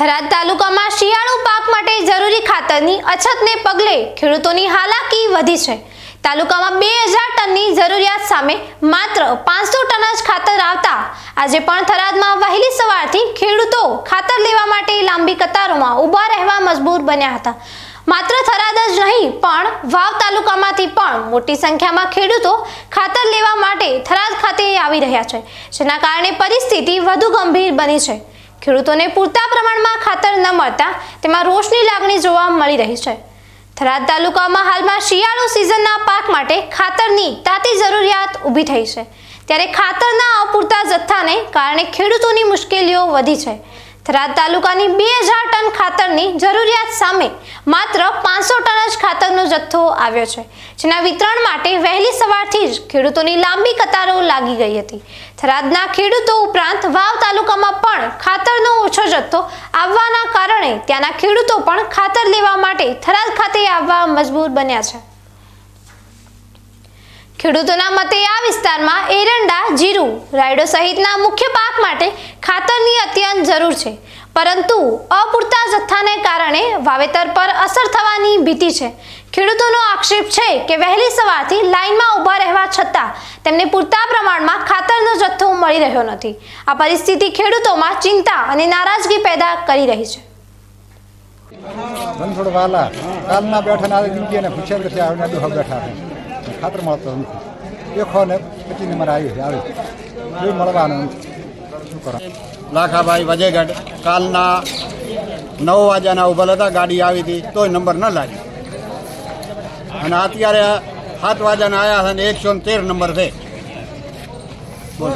થરાદ તાલુકામાં શિયાળુ પાક માટે જરૂરી ખાતરની અછતને પગલે ખેડૂતોની હાલાકી વધી છે. તાલુકામાં બે હજાર ટનની જરૂરિયાત સામે માત્ર પાંચસો ટન જ ખાતર આવતા. આજે પણ થરાદમાં વહેલી સવારથી ખેડૂતો ખાતર લેવા માટે લાંબી કતારોમાં ઊભા રહેવા મજબૂર બન્યા હતા. માત્ર થરાદ જ નહીં, પણ વાવ તાલુકામાંથી પણ મોટી સંખ્યામાં ખેડૂતો ખાતર લેવા માટે થરાદ ખાતે આવી રહ્યા છે, જેના કારણે પરિસ્થિતિ વધુ ગંભીર બની છે. ખેડૂતોને પૂરતા પ્રમાણમાં ખાતર ન મળતા તેમાં રોષની લાગણી જોવા મળી રહી છે. થરાદ તાલુકામાં હાલમાં શિયાળુ સિઝનના પાક માટે ખાતરની તાતી જરૂરિયાત ઊભી થઈ છે. ત્યારે ખાતરના અપૂરતા જથ્થાને કારણે ખેડૂતોની મુશ્કેલીઓ વધી છે. થરાદ તાલુકાની બે હજાર ટન ખાતરની જરૂરિયાત સામે માત્ર પાંચસો ટન જ ખાતરનો જથ્થો આવ્યો છે. જેના વિતરણ માટે વહેલી સવારથી જ ખેડૂતોની લાંબી કતારો લાગી ગઈ હતી. થરાદના ખેડૂતો ઉપરાંત વાવ તાલુકામાં પણ ખાતરનો ઓછો જથ્થો આવવાના કારણે ત્યાંના ખેડૂતો પણ ખાતર લેવા માટે થરાદ ખાતે આવવા મજબૂર બન્યા છે. ખેડૂતોના મતે આ વિસ્તારમાં એરંડા, જીરું, રાયડો સહિતના મુખ્ય પાક માટે ખાતરની અત્યંત જરૂર છે. પરંતુ અપૂરતા જથ્થાને કારણે વાવેતર પર અસર થવાની ભીતિ છે. ખેડૂતોનો આક્ષેપ છે કે વહેલી સવારથી લાઇનમાં ઊભા રહેવા તેમને પૂરતા પ્રમાણમાં ખાતરનો જથ્થો મળી રહ્યો નથી. આ પરિસ્થિતિ ખેડૂતોમાં ચિંતા અને નારાજગી પેદા કરી રહી છે. રણછોડ વાલા. કાલના બેઠા ના ગીમતી પૂછ્યા કે આવને દુહા બેઠા છે. ખાતર મળતો નથી. એખો ને પચીસ નંબર આવી છે એ મળવાનું શું કરો? લાખાભાઈ વજયગઢ કાલના નવ વાગ્યાના ઊભા હતા ગાડી આવી હતી તોય નંબર ન લાગ્યો. અને અત્યારે સાત વાગ્યાના આવ્યા છે ને એકસો ને તેર નંબર છે બોલો.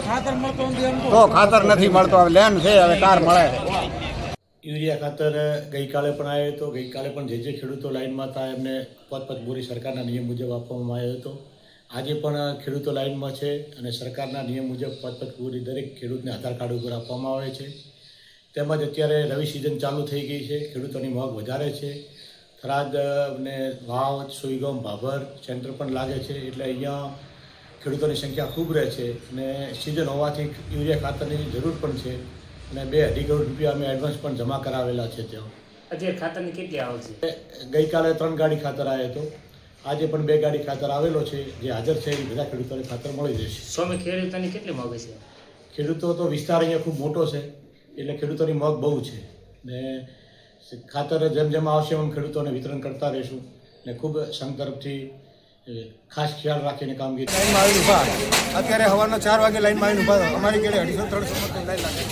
તો ખાતર નથી મળતો હવે લેન છે હવે કાર મળે છે યુરિયા ખાતર ગઈકાલે પણ આવ્યો હતો. ગઈકાલે પણ જે જે ખેડૂતો લાઇનમાં હતા એમને પોતપોત બોરી સરકારના નિયમ મુજબ આપવામાં આવ્યો હતો. આજે પણ ખેડૂતો લાઇનમાં છે અને સરકારના નિયમ મુજબ પોતપોત બોરી દરેક ખેડૂતને આધાર કાર્ડ ઉપર આપવામાં આવે છે. તેમજ અત્યારે રવિ સિઝન ચાલુ થઈ ગઈ છે. ખેડૂતોની માગ વધારે છે. થરાદ ને વાવ સુઈગામ ભાભર સેન્ટર પણ લાગે છે. એટલે અહીંયા ખેડૂતોની સંખ્યા ખૂબ રહે છે અને સિઝન હોવાથી યુરિયા ખાતરની જરૂર પણ છે અને બે અઢી કરોડ રૂપિયા અમે એડવાન્સ પણ જમા કરાવેલા છે ત્યાં અત્યારે ખાતરની કેટલી આવે છે? ગઈકાલે ત્રણ ગાડી ખાતર આવ્યો હતો. આજે પણ બે ગાડી ખાતર આવેલો છે. જે હાજર છે એ બધા ખેડૂતોને ખાતર મળી જશે. સ્વામી ખેડૂતોની કેટલી માગે છે? ખેડૂતો તો વિસ્તાર અહીંયા ખૂબ મોટો છે. એટલે ખેડૂતોની મગ બહુ છે. ને ખાતર જેમ જેમ આવશે એમ ખેડૂતોને વિતરણ કરતા રહીશું ને ખૂબ સંઘ તરફથી ખાસ ખ્યાલ રાખીને કામગીરી લાઈનમાં આવીને ઊભા અત્યારે સવારના ચાર વાગે લાઈનમાં આવીને ઊભા અમારી કેળે અઢીસો ત્રણસો મતની લાઈન લાગે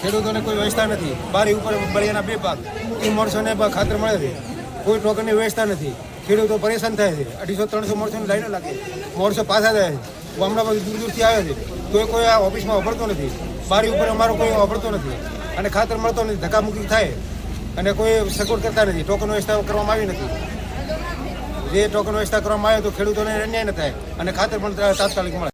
ખેડૂતોને કોઈ વ્યવસ્થા નથી. બારી ઉપર બળિયાના બે પાક એ માણસોને ખાતર મળે છે. કોઈ ટોકનની વ્યવસ્થા નથી. ખેડૂતો પરેશાન થાય છે. અઢીસો ત્રણસો માણસોની લાઈનો લાગે માણસો પાછા જાય છે. ગામડામાંથી દૂર દૂરથી આવે છે. કોઈ કોઈ આ ઓફિસમાં વાપરતો નથી. બારી ઉપર અમારો કોઈ વાપરતો નથી. અને ખાતર મળતો નથી. ધક્કામુક્કી થાય. અને કોઈ સગવડ કરતા નથી. ટોકન વ્યવસ્થા કરવામાં આવી નથી. જે ટોકન વ્યવસ્થા કરવામાં આવે તો ખેડૂતોને અન્યાય ન થાય અને ખાતર પણ તાત્કાલિક મળે.